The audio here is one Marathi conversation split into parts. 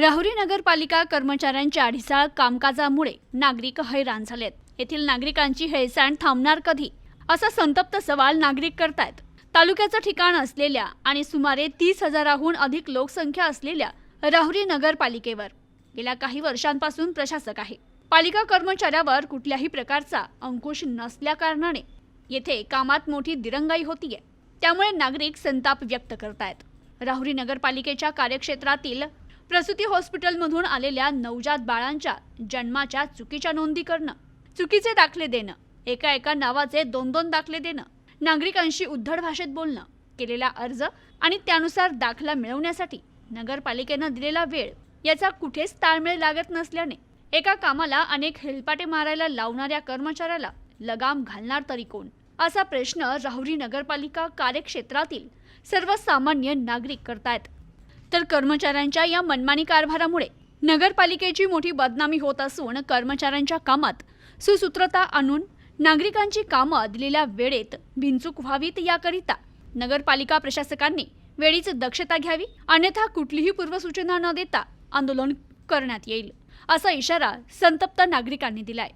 राहुरी नगरपालिका कर्मचाऱ्यांच्या ढिसाळ कामकाजामुळे नागरिक हैराण झालेत. येथील नागरिकांची हेळसांड थांबणार कधी? असा संतप्त सवाल नागरिक करतायत. तालुक्याचं ठिकाण असलेल्या आणि सुमारे तीस हजाराहून अधिक लोकसंख्या असलेल्या राहुरी नगरपालिकेवर गेल्या काही वर्षांपासून प्रशासक आहे. पालिका कर्मचाऱ्यावर कुठल्याही प्रकारचा अंकुश नसल्याकारणाने येथे कामात मोठी दिरंगाई होतीये. त्यामुळे नागरिक संताप व्यक्त करतायत. राहुरी नगरपालिकेच्या कार्यक्षेत्रातील प्रसूती हॉस्पिटलमधून आलेल्या नवजात बाळांच्या जन्माच्या चुकीच्या नोंदी करणं चुकीचे दाखले देणं एका एका नावाचे दोन दोन दाखले देणं नागरिकांशी उद्धड भाषेत बोलणं केलेला अर्ज आणि त्यानुसार दाखला मिळवण्यासाठी नगरपालिकेनं दिलेला वेळ याचा कुठेच ताळमेळ लागत नसल्याने एका कामाला अनेक हेलपाटे मारायला लावणाऱ्या कर्मचाऱ्याला लगाम घालणार तरी कोण? असा प्रश्न राहुरी नगरपालिका कार्यक्षेत्रातील सर्वसामान्य नागरिक करतायत. तर कर्मचाऱ्यांच्या या मनमानी कारभारामुळे नगरपालिकेची मोठी बदनामी होत असून कर्मचाऱ्यांच्या कामात सुसूत्रता आणून नागरिकांची कामं दिलेल्या वेळेत बिनचूक व्हावीत याकरिता नगरपालिका प्रशासकांनी वेळीच दक्षता घ्यावी अन्यथा कुठलीही पूर्वसूचना न देता आंदोलन करण्यात येईल असा इशारा संतप्त नागरिकांनी दिलाय.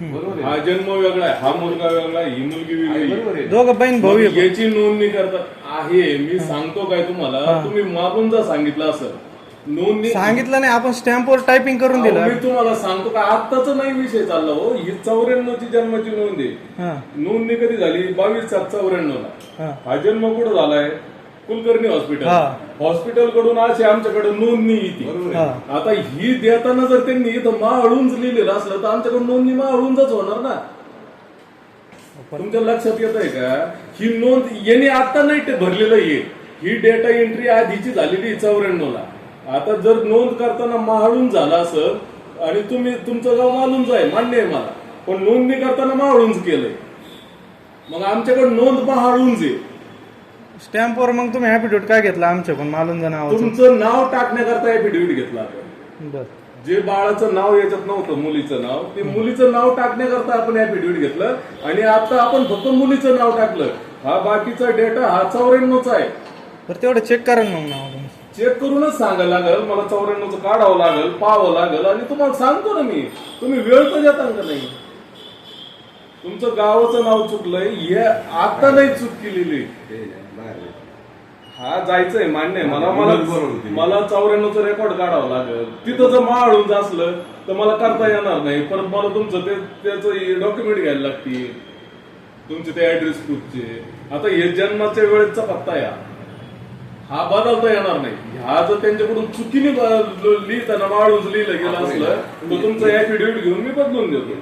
हा जन्म वेगळा आहे हा मुलगा वेगळा आहे, ही मुलगी वेगळी आहे. दोघं बहीण भाऊ मग. याची नोंदणी करतात आहे मी सांगतो काय तुम्हाला. तुम्ही मागून जा सांगितलं असं. नोंदणी सांगितलं नाही आपण स्टॅम्पवर टायपिंग करून अहो, दिलं. मी तुम्हाला सांगतो का आत्ताच नाही विषय चालला हो. ही चौऱ्याण्णव ची जन्माची नोंद आहे. हा. नोंदणी कधी झाली? बावीस सात चौऱ्याण्णव ला हा. हा जन्म कुठं झालाय? कुलकर्णी हॉस्पिटल हा. हॉस्पिटलकडून अशी आमच्याकडे नोंदणी येते. हा. आता ही देताना जर त्यांनी इथं माळूनच लिहिलेलं असलं तर आमच्याकडून नोंदणी माळूनच होणार ना. तुमच्या लक्षात येत आहे का? ही नोंद यांनी आता नाही ते भरलेलं आहे. ही डेटा एंट्री आधीची झालेली चौऱ्याण्णव ला. आता जर नोंद करताना माळून झाला असं आणि तुम्ही तुमचं गाव मालूनच आहे मान्य आहे मला. पण नोंदणी करताना माळूनच केलंय. मग आमच्याकडे नोंद माळूनच आहे. स्टॅम्पवर मग तुम्ही ऍपिट्यूड काय घेतला आमच्या पण? मालून नावाचं. तुमचं नाव टाकण्याकरता एफिडेव्हिट घेतला आपण. बर. जे बाळाचं नाव याच्यात नव्हतं मुलीचं नाव. ते मुलीचं नाव टाकण्याकरता आपण ऍफिडेव्हिट घेतलं. आणि आता आपण फक्त मुलीचं नाव टाकलं. हा बाकीचा डेटा हा चौऱ्याण्णवचा आहे. बरं तेवढं चेक करा ना मग नाव तुमचं चेक करूनच सांगायला लागेल. मला चौऱ्याण्णवचं काढावं लागेल पाहावं लागेल. आणि तुम्हाला सांगतो ना मी. तुम्ही वेळ तर देता का नाही? तुमचं गावाचं नाव चुकलंय हे आता नाही चूक केलेली. हा जायचंय मान्य आहे. मला मला मला चौऱ्याण्णवचं रेकॉर्ड काढावं लागेल. तिथं जर माळून असलं तर मला करता येणार नाही. परत मला तुमचं ते त्याचं डॉक्युमेंट घ्यायला लागतील. तुमचे ते ऍड्रेस प्रूफचे आता हे जन्माच्या वेळेचा पत्ता या हा बदलता येणार नाही. हा जर त्यांच्याकडून चुकीने लिहिताना माळून लिहिलं गेलं असलं तर तुमचं ऍफिडेव्हिट घेऊन मी बदलून देतो.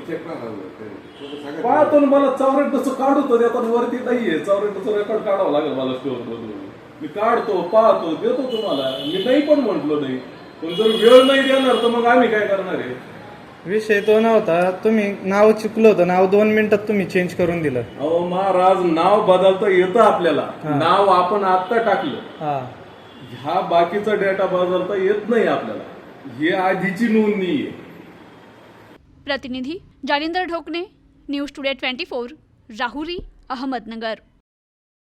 पाहतो ना मला चौऱ्याण्णवचं काढू तर देतात वरती नाहीये. चौऱ्याण्णवचं रेकॉर्ड काढावं लागेल मला स्टोअर मधून. मी काढतो पाहतो देतो तुम्हाला. मी नाही पण म्हंटलो नाही. पण जर वेळ नाही देणार तर मग आम्ही काय करणार आहे? विषय तो नव्हता. तुम्ही नाव चुकलं होतं. नाव दोन मिनिटात तुम्ही चेंज करून दिलं. अहो महाराज नाव बदलता येतं आपल्याला. नाव आपण आत्ता टाकलं. हा. ह्या बाकीचा डेटा बदलता येत नाही आपल्याला. हे आधीची नोंदणी आहे प्रतिनिधी Jalindar Dhokane news today twenty four Rahuri Ahmednagar.